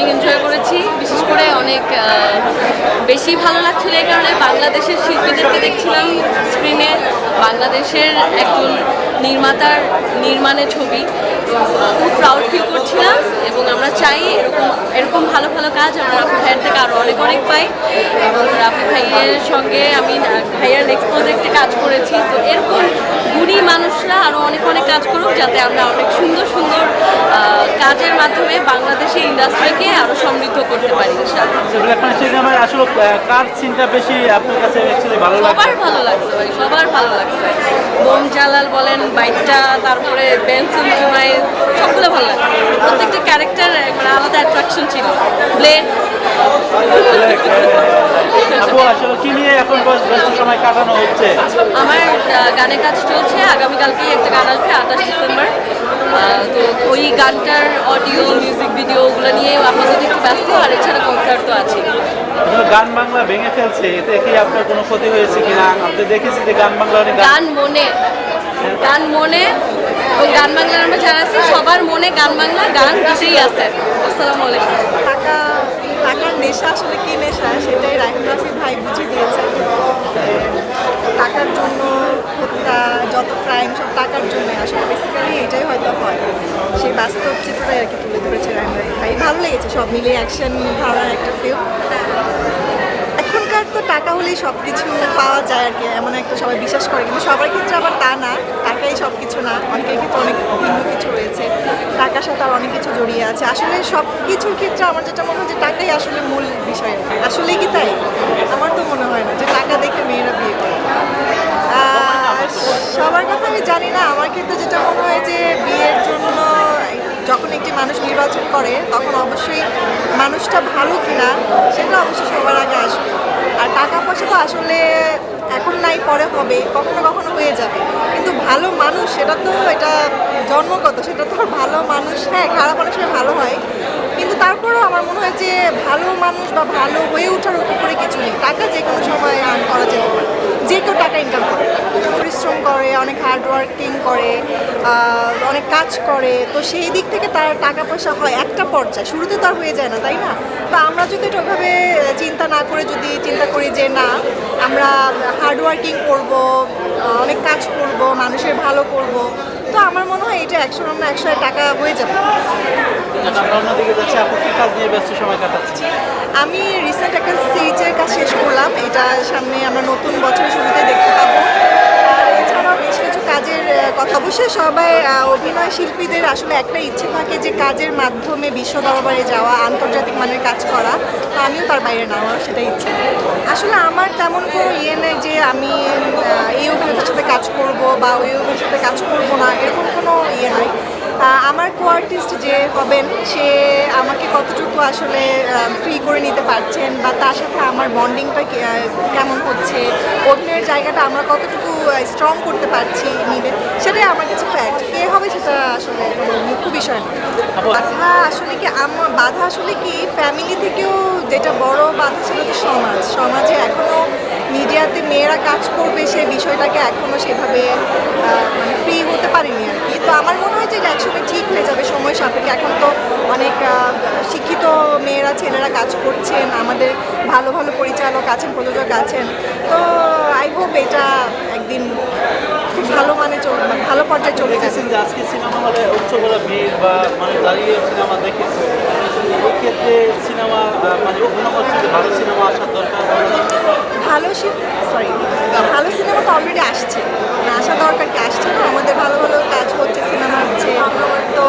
অনেক এনজয় করেছি। বিশেষ করে অনেক বেশি ভালো লাগছিল এই কারণে বাংলাদেশের শিল্পীদেরকে দেখছিলাম স্ক্রিনে বাংলাদেশের একজন নির্মাতার নির্মাণে ছবি। তো খুব প্রাউড ফিল করছিলাম এবং আমরা চাই এরকম এরকম ভালো ভালো কাজ আমরা রাফি ভাইয়ের থেকে আরও অনেক অনেক পাই। এবং রাফি ভাইয়ের সঙ্গে আমি ভাইয়ার নেক্সট প্রজেক্টে কাজ করেছি। তো এরকম মানুষরা আরও অনেক অনেক কাজ করুক যাতে আমরা অনেক সুন্দর সুন্দর কাজের মাধ্যমে বাংলাদেশের ইন্ডাস্ট্রিকে আরও সমৃদ্ধ করতে পারি আসলে কার বেশি আপনার কাছে ভালো সবার ভালো লাগছে ভাই সবার ভালো লাগছে। বোম জালাল বলেন বাইকটা তারপরে বেনসুন জুমাই সবগুলো ভালো লাগছে। প্রত্যেকটা ক্যারেক্টার মানে আলাদা অ্যাট্রাকশন ছিল। ব্লেড আপু আসলে কি নিয়ে এখন বস ব্যস্ত সময় কাটানো হচ্ছে? আমার গানের কাজ চলছে আগামীকালকেই একটা গান আসবে আঠাশ ডিসেম্বর। তো ওই গানটার অডিও মিউজিক ভিডিও ওগুলো নিয়ে আপাতত একটু ব্যস্ত আর এছাড়া কনসার্ট তো আছে গান বাংলা ভেঙে ফেলছে এতে কি আপনার কোনো ক্ষতি হয়েছে কিনা? আপনি দেখেছি যে গান বাংলা অনেক গান মনে গান মনে এবং গান বাংলার আমরা যারা আছি সবার মনে গান বাংলা গান কিছুই আছে। আসসালামু আলাইকুম। টাকা টাকার নেশা আসলে কি নেশা? সেটাই রাহিম রাফি ভাই বুঝিয়ে দিয়েছে। টাকার জন্য হত্যা, যত ক্রাইম সব টাকার জন্য আসলে বেসিক্যালি এটাই হয়তো হয়। সেই বাস্তব চিত্রটাই আর কি তুলে ধরেছে রাহিম রাফি ভাই। ভালো লেগেছে, সব মিলিয়ে অ্যাকশন ধারণার একটা ফিল্ম এখনকার তো টাকা হলেই সব কিছু পাওয়া যায় আর কি। এমন একটা সবাই বিশ্বাস করে, কিন্তু সবার ক্ষেত্রে আবার তা না। টাকাই সব কিছু না, অনেকের ক্ষেত্রে অনেক ভিন্ন কিছু রয়েছে। টাকার সাথে আর অনেক কিছু জড়িয়ে আছে। আসলে সব কিছুর ক্ষেত্রে আমার যেটা মনে হয় যে টাকাই আসলে মূল বিষয়। আসলে কি তাই? আমার তো মনে হয় না যে টাকা দেখে মেয়েরা বিয়ে করে। সবার কথা আমি জানি না। আমার ক্ষেত্রে যেটা মনে হয় যে বিয়ের জন্য যখন একটি মানুষ নির্বাচন করে, তখন অবশ্যই মানুষটা ভালো কিনা, সেটা অবশ্যই সবার আগে আসবে। আর টাকা পয়সা তো আসলে এখন নাই, পরে হবে, কখনো কখনো হয়ে যাবে। কিন্তু ভালো মানুষ, সেটা তো এটা জন্মগত, সেটা তো ভালো মানুষ হ্যাঁ খারাপ মানুষের ভালো হয়। কিন্তু তারপরেও আমার মনে হয় যে ভালো মানুষ বা ভালো হয়ে ওঠার উপরে কিছু নেই। টাকা যে কোনো সময় আর্ন করা যেতে পারে। যে কেউ টাকা ইনকাম করে পরিশ্রম করে অনেক হার্ড ওয়ার্কিং করে অনেক কাজ করে তো সেই দিক থেকে তার টাকা পয়সা হয় একটা পর্যায়ে। শুরুতে তো আর হয়ে যায় না তাই না? তো আমরা যদি এটা ওইভাবে চিন্তা না করে যদি চিন্তা করি যে না আমরা হার্ড ওয়ার্কিং করব অনেক কাজ করব মানুষের ভালো করব তো আমার মনে হয় এটা একশো আমরা একশো টাকা হয়ে যাবে। কাটাচ্ছি আমি রিসেন্ট একটা সিরিজের কাজ শেষ করলাম। এটা সামনে আমরা নতুন বছরের শুরুতে দেখতে পাবো। কাজের কথা অবশ্যই সবাই অভিনয় শিল্পীদের আসলে একটা ইচ্ছে থাকে যে কাজের মাধ্যমে বিশ্ব দরবারে যাওয়া, আন্তর্জাতিক মানের কাজ করা। তো আমিও তার বাইরে না সেটা ইচ্ছে। আসলে আমার তেমন কোনো ইয়ে নেই যে আমি এই অভিনেতার সাথে কাজ করব বা ওই অভিনেতার সাথে কাজ করব না, এরকম কোনো ইয়ে নাই। আমার কো আর্টিস্ট যে হবেন, সে আমাকে কতটুকু আসলে ফ্রি করে নিতে পারছেন বা তার সাথে আমার বন্ডিংটা কেমন হচ্ছে, অভিনয়ের জায়গাটা আমরা কতটুকু স্ট্রং করতে পারছি নিবে সেটাই আমার কাছে ফ্যাক্ট কে হবে সেটা আসলে মুখ্য বিষয় না। বাধা আসলে কি আমার বাধা আসলে কি ফ্যামিলি থেকেও যেটা বড় বাধা সেটা হচ্ছে সমাজ। সমাজে এখনও মিডিয়াতে মেয়েরা কাজ করবে সেই বিষয়টাকে এখনও সেভাবে মানে ফ্রি হতে পারেনি আর কি। তো আমার মনে হয় যে একসময় ঠিক হয়ে যাবে সময় সাপেক্ষে। এখন তো অনেক শিক্ষিত মেয়েরা ছেলেরা কাজ করছেন আমাদের ভালো ভালো পরিচালক আছেন প্রযোজক আছেন। তো আই হোপ এটা একদিন খুব ভালো মানে মানে ভালো পর্যায়ে চলে দেখেছেন যে আজকে সিনেমা হলে ভিড় বা মানে দাঁড়িয়ে সিনেমা দেখেছে ক্ষেত্রে সিনেমা মানে যে ভালো সিনেমা আসার দরকার ভালো সরি ভালো সিনেমা তো অলরেডি আসছে। মানে আসা দরকার কি আসছে না? আমাদের ভালো ভালো কাজ হচ্ছে সিনেমা হচ্ছে। তো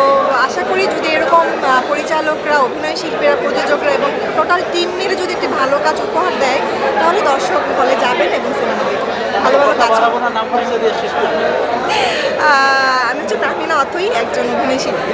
আশা করি যদি এরকম পরিচালকরা অভিনয় শিল্পীরা প্রযোজকরা এবং টোটাল টিম মিলে যদি একটি ভালো কাজ উপহার দেয় তাহলে দর্শক হলে যাবেন এবং সিনেমা দেখবেন ভালো ভালো কাজ আমি হচ্ছে নাহমিনা অতই একজন অভিনয় শিল্পী